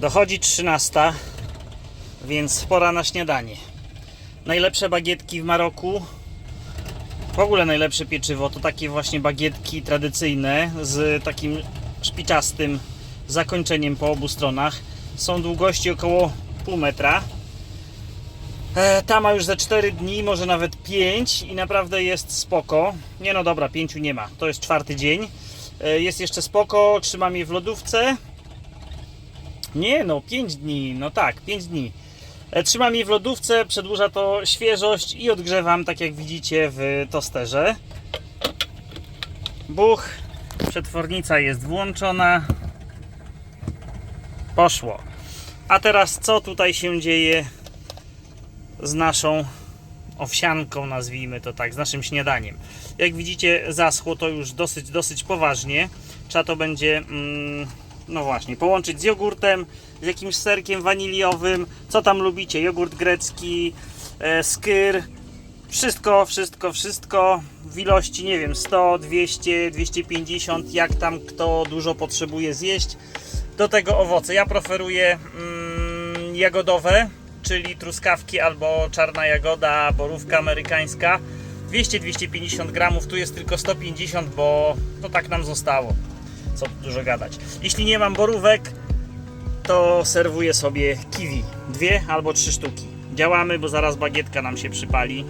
Dochodzi 13, więc pora na śniadanie. Najlepsze bagietki w Maroku. W ogóle najlepsze pieczywo to takie właśnie bagietki tradycyjne z takim szpiczastym zakończeniem po obu stronach. Są długości około pół metra. E, ta ma już za 4 dni, może nawet 5 i naprawdę jest spoko. Nie no dobra, 5 nie ma. To jest czwarty dzień. E, jest jeszcze spoko, trzymam je w lodówce. Nie no, 5 dni, no tak, 5 dni. E, Trzymam je w lodówce, przedłuża to świeżość i odgrzewam, tak jak widzicie, w tosterze. Buch, przetwornica jest włączona. Poszło. A teraz co tutaj się dzieje z naszą owsianką, nazwijmy to tak, z naszym śniadaniem. Jak widzicie, zaschło to już dosyć, dosyć poważnie. Trzeba to będzie, mm, no właśnie, połączyć z jogurtem, z jakimś serkiem waniliowym. Co tam lubicie? Jogurt grecki, e, skyr. Wszystko, wszystko, wszystko w ilości, nie wiem, 100, 200, 250, jak tam kto dużo potrzebuje zjeść. Do tego owoce. Ja preferuję mm, jagodowe, czyli truskawki albo czarna jagoda, borówka amerykańska. 200-250 gramów, tu jest tylko 150, bo to tak nam zostało. Co dużo gadać. Jeśli nie mam borówek, to serwuję sobie kiwi. Dwie albo trzy sztuki. Działamy, bo zaraz bagietka nam się przypali.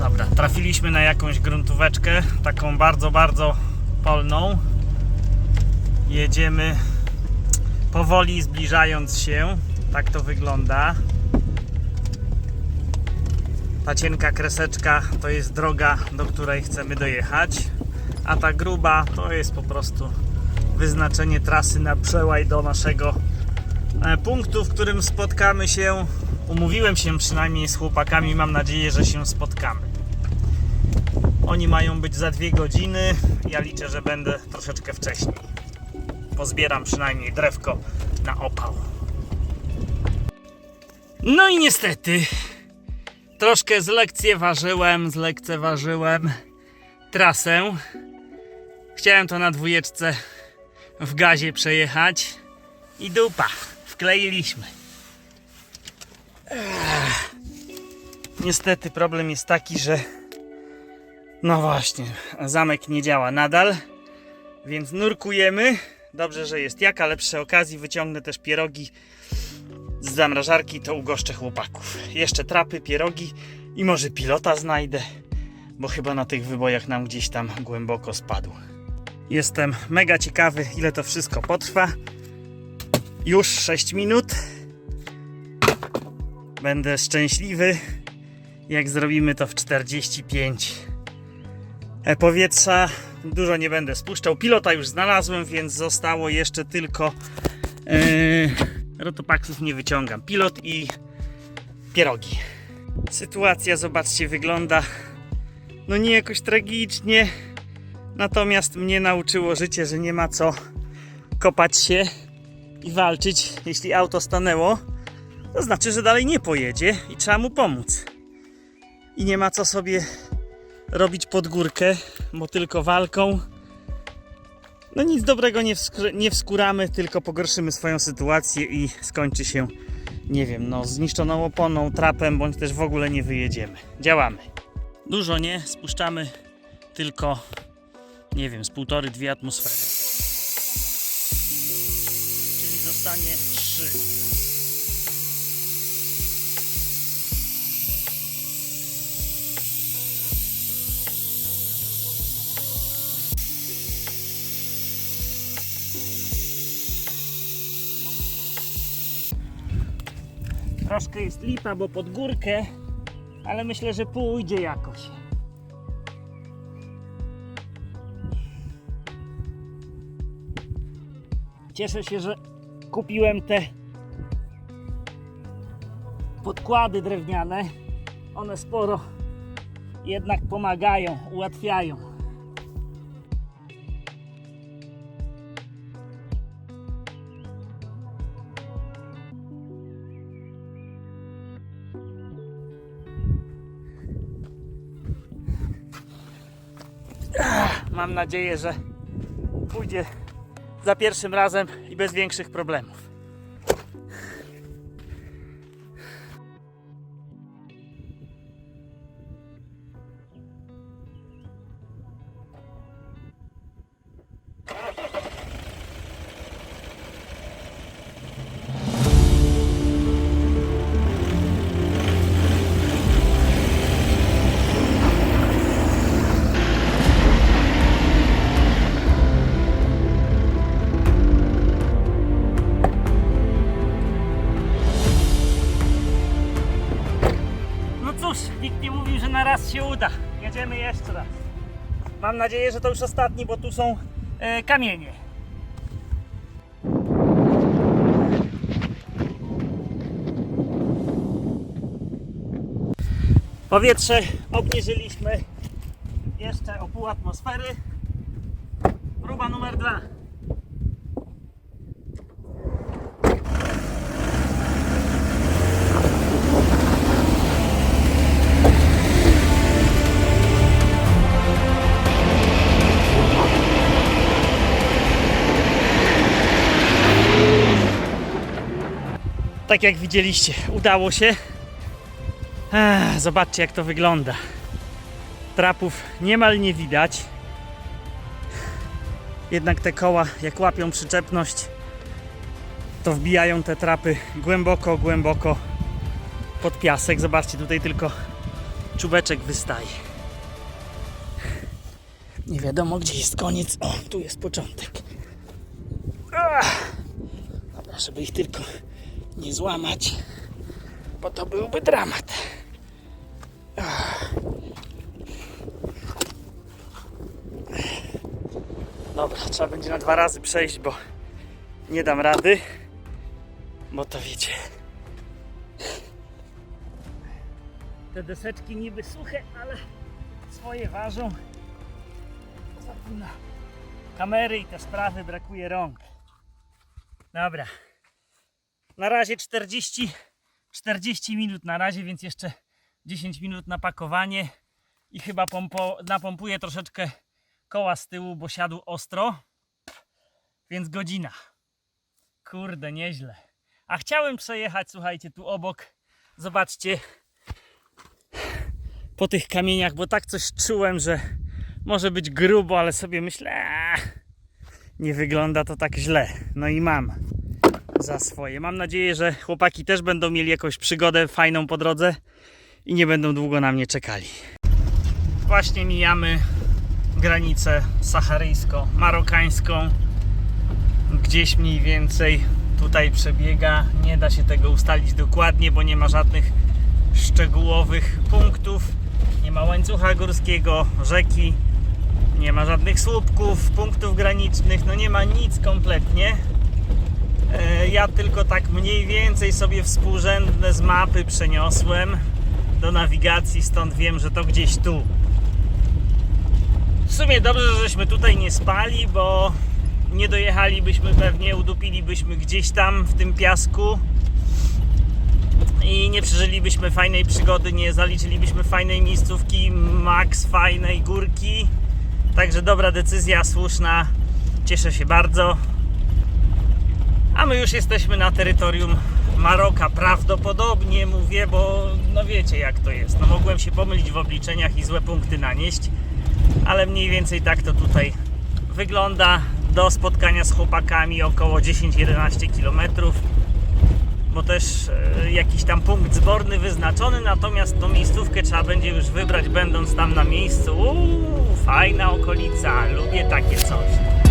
Dobra, trafiliśmy na jakąś gruntóweczkę, taką bardzo, bardzo polną. Jedziemy powoli zbliżając się. Tak to wygląda. Ta cienka kreseczka to jest droga, do której chcemy dojechać, a ta gruba to jest po prostu wyznaczenie trasy na przełaj do naszego e, punktu, w którym spotkamy się. Umówiłem się przynajmniej z chłopakami, mam nadzieję, że się spotkamy. Oni mają być za dwie godziny. Ja liczę, że będę troszeczkę wcześniej. Pozbieram przynajmniej drewko na opał. No i niestety, troszkę zlekceważyłem, zlekceważyłem trasę. Chciałem to na dwójeczce w gazie przejechać i dupa, wkleiliśmy. Ech. Niestety problem jest taki, że no właśnie, zamek nie działa nadal, więc nurkujemy. Dobrze, że jest jak, ale przy okazji wyciągnę też pierogi z zamrażarki, to ugoszczę chłopaków. Jeszcze trapy, pierogi i może pilota znajdę, bo chyba na tych wybojach nam gdzieś tam głęboko spadł. Jestem mega ciekawy, ile to wszystko potrwa. Już 6 minut. Będę szczęśliwy, jak zrobimy to w 45. E, powietrza dużo nie będę spuszczał. Pilota już znalazłem, więc zostało jeszcze tylko yy, rotopaksów nie wyciągam. Pilot i pierogi. Sytuacja, zobaczcie, wygląda no nie jakoś tragicznie. Natomiast mnie nauczyło życie, że nie ma co kopać się i walczyć. Jeśli auto stanęło, to znaczy, że dalej nie pojedzie i trzeba mu pomóc. I nie ma co sobie robić pod górkę, bo tylko walką. No nic dobrego nie, nie wskuramy, tylko pogorszymy swoją sytuację i skończy się, nie wiem, no zniszczoną oponą, trapem, bądź też w ogóle nie wyjedziemy. Działamy. Dużo nie, spuszczamy tylko, nie wiem, z półtory, dwie atmosfery. Czyli zostanie trzy. Troszkę jest lipa, bo pod górkę, ale myślę, że pójdzie jakoś. Cieszę się, że kupiłem te podkłady drewniane. One sporo jednak pomagają, ułatwiają. Mam nadzieję, że pójdzie za pierwszym razem i bez większych problemów. Mam nadzieję, że to już ostatni, bo tu są e, kamienie. Powietrze obniżyliśmy jeszcze o pół atmosfery. Próba numer dwa. Tak jak widzieliście, udało się. Ech, zobaczcie jak to wygląda. Trapów niemal nie widać. Jednak te koła, jak łapią przyczepność, to wbijają te trapy głęboko, głęboko pod piasek. Zobaczcie, tutaj tylko czubeczek wystaje. Nie wiadomo, gdzie jest koniec. O, tu jest początek. Dobra, żeby ich tylko nie złamać, bo to byłby dramat. Dobra, trzeba będzie na dwa razy przejść, bo nie dam rady, bo to wiecie. Te deseczki niby suche, ale swoje ważą. Poza tym na kamery i te sprawy brakuje rąk. Dobra. Na razie 40, 40 minut na razie, więc jeszcze 10 minut na pakowanie i chyba pompo, napompuję troszeczkę koła z tyłu, bo siadł ostro. Więc godzina. Kurde, nieźle. A chciałem przejechać, słuchajcie, tu obok. Zobaczcie. Po tych kamieniach, bo tak coś czułem, że może być grubo, ale sobie myślę, "Eee, nie wygląda to tak źle. No i mam za swoje. Mam nadzieję, że chłopaki też będą mieli jakąś przygodę fajną po drodze i nie będą długo na mnie czekali. Właśnie mijamy granicę saharyjsko-marokańską. Gdzieś mniej więcej tutaj przebiega. Nie da się tego ustalić dokładnie, bo nie ma żadnych szczegółowych punktów. Nie ma łańcucha górskiego, rzeki, nie ma żadnych słupków, punktów granicznych, no nie ma nic kompletnie. E, Ja tylko tak mniej więcej sobie współrzędne z mapy przeniosłem do nawigacji, stąd wiem, że to gdzieś tu. W sumie dobrze, żeśmy tutaj nie spali, bo nie dojechalibyśmy pewnie, udupilibyśmy gdzieś tam w tym piasku i nie przeżylibyśmy fajnej przygody, nie zaliczylibyśmy fajnej miejscówki, max fajnej górki. Także dobra decyzja, słuszna. Cieszę się bardzo. A my już jesteśmy na terytorium Maroka. Prawdopodobnie mówię, bo no wiecie jak to jest. No mogłem się pomylić w obliczeniach i złe punkty nanieść, ale mniej więcej tak to tutaj wygląda. Do spotkania z chłopakami około 10-11 km, bo też e, jakiś tam punkt zborny wyznaczony, natomiast tą miejscówkę trzeba będzie już wybrać będąc tam na miejscu. Uuu, fajna okolica, lubię takie coś.